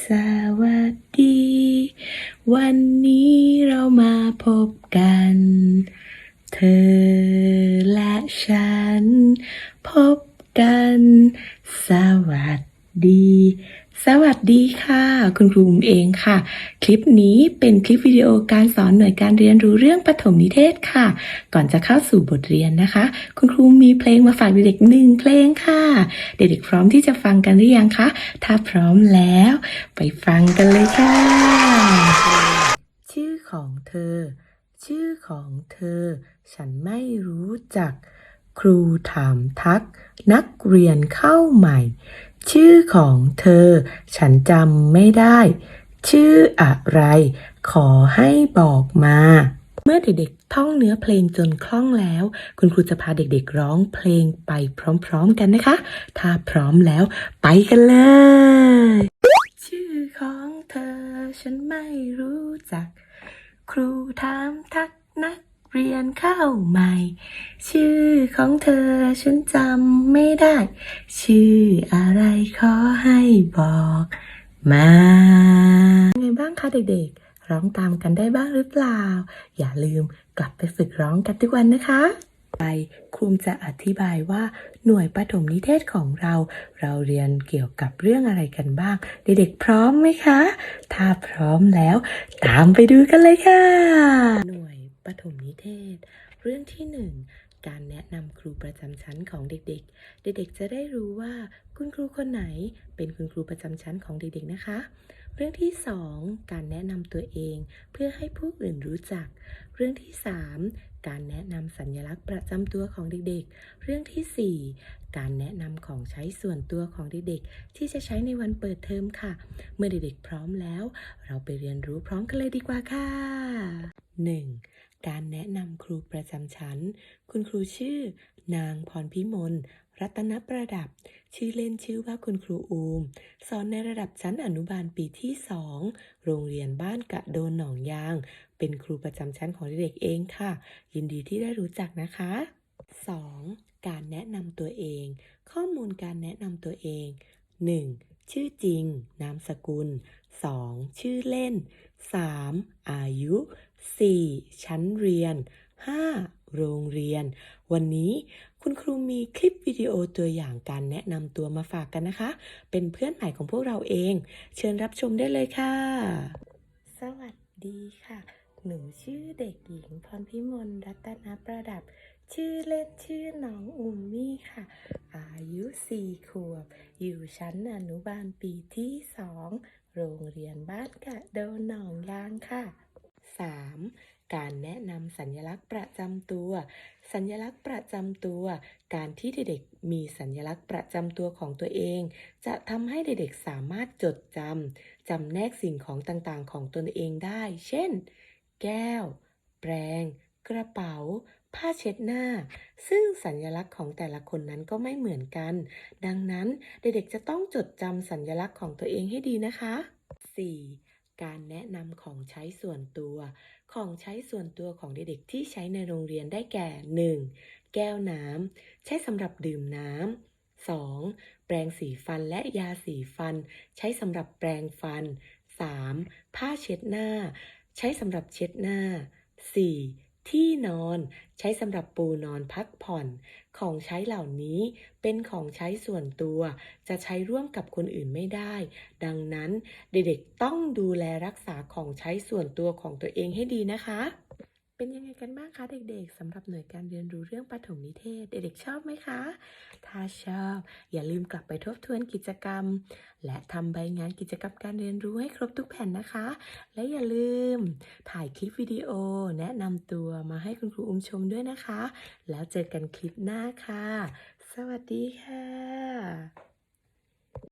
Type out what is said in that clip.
สวัสดี วันนี้เรามาพบกัน เธอและฉัน พบกัน สวัสดี สวัสดีค่ะ คุณครูมเองค่ะ คลิปนี้เป็นคลิปวิดีโอการสอนหน่วยการเรียนรู้เรื่องปฐมนิเทศค่ะ ก่อนจะเข้าสู่บทเรียนนะคะ คุณครูมีเพลงมาฝากเด็กๆหนึ่งเพลงค่ะ เด็กๆพร้อมที่จะฟังกันหรือยังคะถ้าพร้อมแล้ว ไปฟังกันเลยค่ะ ชื่อของเธอ ชื่อของเธอ ฉันไม่รู้จัก ครูถามทัก นักเรียนเข้าใหม่ ชื่อของเธอ ฉันจำไม่ได้ ชื่ออะไร ขอให้บอกมา เมื่อเด็กๆ ท่องเนื้อเพลงจนคล่องแล้ว คุณครูจะพาเด็กๆร้องเพลงไปพร้อมๆกันนะคะ ถ้าพร้อมแล้วไปกันเลย ชื่อของเธอ ฉันไม่รู้จัก ครูถามทักนัก เรียนเข้าใหม่ ชื่อของเธอฉันจำไม่ได้ ชื่ออะไรขอให้บอกมาไงบ้างคะเด็กๆ ร้องตามกันได้บ้างหรือเปล่า อย่าลืมกลับไปฝึกร้องกันทุกวันนะคะไปครูจะอธิบายว่าหน่วยปฐมนิเทศของเรา เราเรียนเกี่ยวกับเรื่องอะไรกันบ้าง เด็กๆพร้อมไหมคะ ถ้าพร้อมแล้ว ตามไปดูกันเลยค่ะ หน่วย ปฐมนิเทศ เรื่องที่หนึ่งการแนะนำครูประจำชั้นของเด็กๆ เด็กๆ จะได้รู้ว่าคุณครูคนไหนเป็นคุณครูประจำชั้นของเด็กๆ นะคะ เรื่องที่สองการแนะนำตัวเองเพื่อให้ผู้อื่นรู้จัก เรื่องที่สามการแนะนำสัญลักษณ์ประจำตัวของเด็กๆ เรื่องที่สี่การแนะนำของใช้ส่วนตัวของเด็กๆ ที่จะใช้ในวันเปิดเทอมค่ะ เมื่อเด็กๆ พร้อมแล้ว เราไปเรียนรู้พร้อมกันเลยดีกว่าค่ะ 1. การแนะนำครูประจำชั้น คุณครูชื่อ นางพรพิมล รัตนประดับ ชื่อเล่นชื่อว่าคุณครูอูม สอนในระดับชั้นอนุบาลปีที่2โรงเรียนบ้านกะโดนหนองยาง เป็นครูประจำชั้นของเด็กเองค่ะ ยินดีที่ได้รู้จักนะคะ 2. การแนะนำตัวเอง ข้อมูลการแนะนำตัวเอง 1. ชื่อจริง นามสกุล 2. ชื่อเล่น 3. อายุ 4. ชั้นเรียน 5. โรงเรียน วันนี้คุณครูมีคลิปวิดีโอตัวอย่างการแนะนำตัวมาฝากกันนะคะ เป็นเพื่อนใหม่ของพวกเราเอง เชิญรับชมได้เลยค่ะ สวัสดีค่ะ หนูชื่อเด็กหญิงพรพิมลรัตนประดับ ชื่อเล่นชื่อน้องอุมมี่ค่ะ อายุ สี่ขวบ อยู่ชั้นอนุบาลปีที่สองโรงเรียนบ้านกะโดนหนองยางค่ะ 3. การแนะนำสัญลักษณ์ประจำตัว สัญลักษณ์ประจำตัว การที่เด็กๆมีสัญลักษณ์ประจำตัวของตัวเอง จะทำให้เด็กๆสามารถจดจำจำแนกสิ่งของต่างๆของตนเองได้ เช่น แก้ว แปรง กระเป๋า ผ้าเช็ดหน้า ซึ่งสัญลักษณ์ของแต่ละคนนั้นก็ไม่เหมือนกัน ดังนั้นเด็กๆจะต้องจดจำสัญลักษณ์ของตัวเองให้ดีนะคะ 4. การแนะนำของใช้ส่วนตัว ของใช้ส่วนตัวของเด็กๆที่ใช้ในโรงเรียนได้แก่ 1. แก้วน้ำใช้สำหรับดื่มน้ำ 2. แปรงสีฟันและยาสีฟัน ใช้สำหรับแปรงฟัน 3. ผ้าเช็ดหน้า ใช้สำหรับเช็ดหน้า 4. ที่นอนใช้สำหรับปูนอนพักผ่อน ของใช้เหล่านี้เป็นของใช้ส่วนตัว จะใช้ร่วมกับคนอื่นไม่ได้ ดังนั้นเด็กๆต้องดูแลรักษาของใช้ส่วนตัวของตัวเองให้ดีนะคะ เป็นยังไงกันบ้างคะเด็กๆสำหรับหน่วยการเรียนรู้เรื่องปฐมนิเทศ เด็กๆชอบไหมคะ ถ้าชอบ อย่าลืมกลับไปทบทวนกิจกรรม และทำใบงานกิจกรรมการเรียนรู้ให้ครบทุกแผ่นนะคะ และอย่าลืม ถ่ายคลิปวิดีโอ แนะนำตัวมาให้คุณครูอุ้มชมด้วยนะคะ แล้วเจอกันคลิปหน้าค่ะ สวัสดีค่ะ